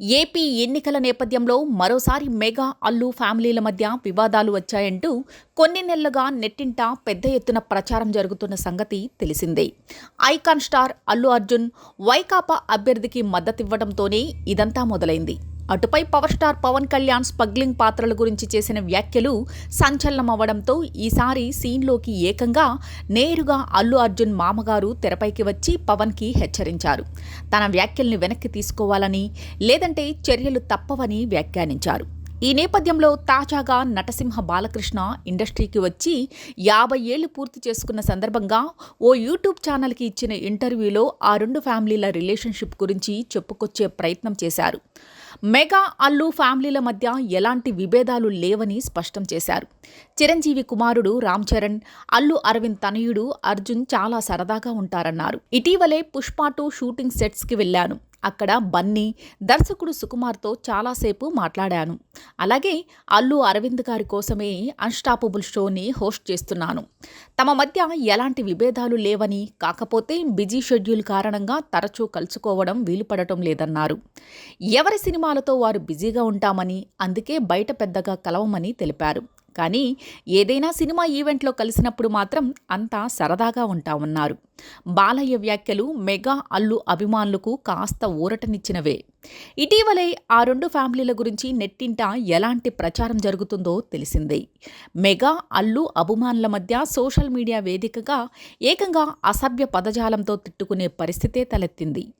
AP ఎన్నికల నేపథ్యంలో మరోసారి మెగా అల్లు ఫ్యామిలీల మధ్య వివాదాలు వచ్చాయంటూ కొన్ని నెలలుగా నెట్టింట పెద్ద ఎత్తున ప్రచారం జరుగుతున్న సంగతి తెలిసిందే. ఐకాన్ స్టార్ అల్లు అర్జున్ వైకాపా అభ్యర్థికి మద్దతివ్వడంతోనే ఇదంతా మొదలైంది. అటుపై power star Pawan Kalyan smuggling పాత్రల గురించి చేసిన వ్యాఖ్యలు సంచలనమవ్వడంతో ఈసారి సీన్లోకి ఏకంగా నేరుగా అల్లు అర్జున్ మామగారు తెరపైకి వచ్చి పవన్కి హెచ్చరించారు. తన వ్యాఖ్యల్ని వెనక్కి తీసుకోవాలని లేదంటే చర్యలు తప్పవని వ్యాఖ్యానించారు. ఈ నేపథ్యంలో తాజాగా నటసింహ బాలకృష్ణ ఇండస్ట్రీకి వచ్చి యాభై ఏళ్ళు పూర్తి చేసుకున్న సందర్భంగా ఓ యూట్యూబ్ ఛానల్కి ఇచ్చిన ఇంటర్వ్యూలో ఆ రెండు ఫ్యామిలీల రిలేషన్షిప్ గురించి చెప్పుకొచ్చే ప్రయత్నం చేశారు. మెగా అల్లు ఫ్యామిలీల మధ్య ఎలాంటి విభేదాలు లేవని స్పష్టం చేశారు. చిరంజీవి కుమారుడు రామ్ చరణ్ అల్లు అరవింద్ తనయుడు అర్జున్ చాలా సరదాగా ఉంటారన్నారు. ఇటీవలే పుష్ప టూ షూటింగ్ సెట్స్కి వెళ్ళాను. అక్కడ బన్నీ దర్శకుడు సుకుమార్తో చాలాసేపు మాట్లాడాను. అలాగే అల్లు అరవింద్ గారి కోసమే అన్స్టాపబుల్ షోని హోస్ట్ చేస్తున్నాను. తమ మధ్య ఎలాంటి విభేదాలు లేవని కాకపోతే బిజీ షెడ్యూల్ కారణంగా తరచూ కలుసుకోవడం వీలుపడటం లేదన్నారు. ఎవరి సినిమాలతో వారు బిజీగా ఉంటామని అందుకే బయట పెద్దగా కలవమని తెలిపారు. కానీ ఏదైనా సినిమా ఈవెంట్లో కలిసినప్పుడు మాత్రం అంతా సరదాగా ఉంటా ఉన్నారు బాలయ్య వ్యాఖ్యలు మెగా అల్లు అభిమానులకు కాస్త ఊరటనిచ్చినవే. ఇటీవలే ఆ రెండు ఫ్యామిలీల గురించి నెట్టింట ఎలాంటి ప్రచారం జరుగుతుందో తెలిసిందే. మెగా అల్లు అభిమానుల మధ్య సోషల్ మీడియా వేదికగా ఏకంగా అసభ్య పదజాలంతో తిట్టుకునే పరిస్థితే తలెత్తింది.